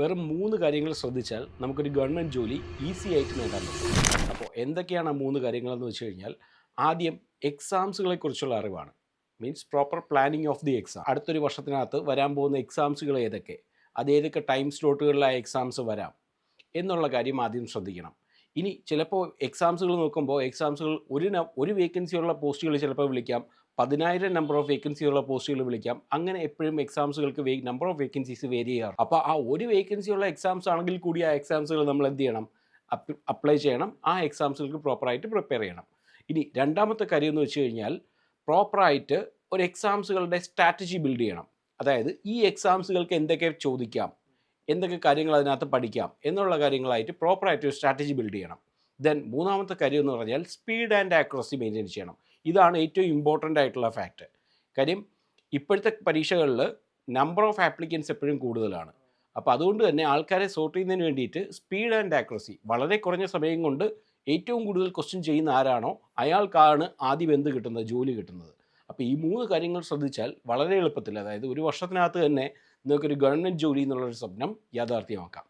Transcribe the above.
വെറും മൂന്ന് കാര്യങ്ങൾ ശ്രദ്ധിച്ചാൽ നമുക്കൊരു ഗവൺമെന്റ് ജോലി ഈസി ആയിട്ട് നേടാൻ പറ്റും. അപ്പോൾ എന്തൊക്കെയാണ് ആ മൂന്ന് കാര്യങ്ങളെന്ന് വെച്ച് കഴിഞ്ഞാൽ ആദ്യം എക്സാംസുകളെക്കുറിച്ചുള്ള അറിവാണ്. Means proper planning of the exam. അടുത്തൊരു വർഷത്തിനകത്ത് വരാൻ പോകുന്ന എക്സാംസുകൾ ഏതൊക്കെ? അത് ഏതൊക്കെ ടൈം സ്ലോട്ടുകളിലായ എക്സാംസ് വരാം? എന്നുള്ള കാര്യം ആദ്യം ശ്രദ്ധിക്കണം. ഇനി ചിലപ്പോൾ എക്സാംസുകൾ നോക്കുമ്പോൾ എക്സാംസുകൾ ഒരു ഒരു വേക്കൻസിയുള്ള പോസ്റ്റുകൾ ചിലപ്പോൾ വിളിക്കാം. പതിനായിരം നമ്പർ ഓഫ് വേക്കൻസിയുള്ള പോസ്റ്റുകൾ വിളിക്കാം. അങ്ങനെ എപ്പോഴും എക്സാംസുകൾക്ക് നമ്പർ ഓഫ് വേക്കൻസീസ് വേരി ചെയ്യാറ്. അപ്പോൾ ആ ഒരു വേക്കൻസിയുള്ള എക്സാംസ് ആണെങ്കിൽ കൂടി ആ എക്സാംസുകൾ നമ്മൾ എന്ത് ചെയ്യണം? അപ്ലൈ ചെയ്യണം. ആ എക്സാംസുകൾക്ക് പ്രോപ്പറായിട്ട് പ്രിപ്പയർ ചെയ്യണം. ഇനി രണ്ടാമത്തെ കാര്യം എന്ന് വെച്ച് കഴിഞ്ഞാൽ പ്രോപ്പറായിട്ട് ഒരു എക്സാംസുകളുടെ സ്ട്രാറ്റജി ബിൽഡ് ചെയ്യണം. അതായത് ഈ എക്സാംസുകൾക്ക് എന്തൊക്കെ ചോദിക്കാം? എന്തൊക്കെ കാര്യങ്ങൾ അതിനകത്ത് പഠിക്കാം എന്നുള്ള കാര്യങ്ങളായിട്ട് പ്രോപ്പറായിട്ട് ഒരു സ്ട്രാറ്റജി ബിൽഡ് ചെയ്യണം. ദെൻ മൂന്നാമത്തെ കാര്യം എന്ന് പറഞ്ഞാൽ സ്പീഡ് ആൻഡ് ആക്യുറസി മെയിന്റെയിൻ ചെയ്യണം. ഇതാണ് ഏറ്റവും ഇമ്പോർട്ടന്റ് ആയിട്ടുള്ള ഫാക്റ്റ് കാര്യം ഇപ്പോഴത്തെ പരീക്ഷകളിൽ നമ്പർ ഓഫ് ആപ്ലിക്കൻസ് എപ്പോഴും കൂടുതലാണ്. അപ്പോൾ അതുകൊണ്ട് തന്നെ ആൾക്കാരെ സോർട്ട് ചെയ്യുന്നതിന് വേണ്ടിയിട്ട് സ്പീഡ് ആൻഡ് ആക്യുറസി വളരെ കുറഞ്ഞ സമയം കൊണ്ട് ഏറ്റവും കൂടുതൽ ക്വസ്റ്റ്യൻ ചെയ്യുന്ന ആരാണോ അയാൾക്കാണ് ആദ്യം എന്ത് കിട്ടുന്നത്? ജോലി കിട്ടുന്നത്. അപ്പോൾ ഈ മൂന്ന് കാര്യങ്ങൾ ശ്രദ്ധിച്ചാൽ വളരെ എളുപ്പത്തിൽ അതായത് ഒരു വർഷത്തിനകത്ത് തന്നെ നിങ്ങൾക്കൊരു ഗവൺമെന്റ് ജോലി എന്നുള്ളൊരു സ്വപ്നം യാഥാർത്ഥ്യമാക്കാം.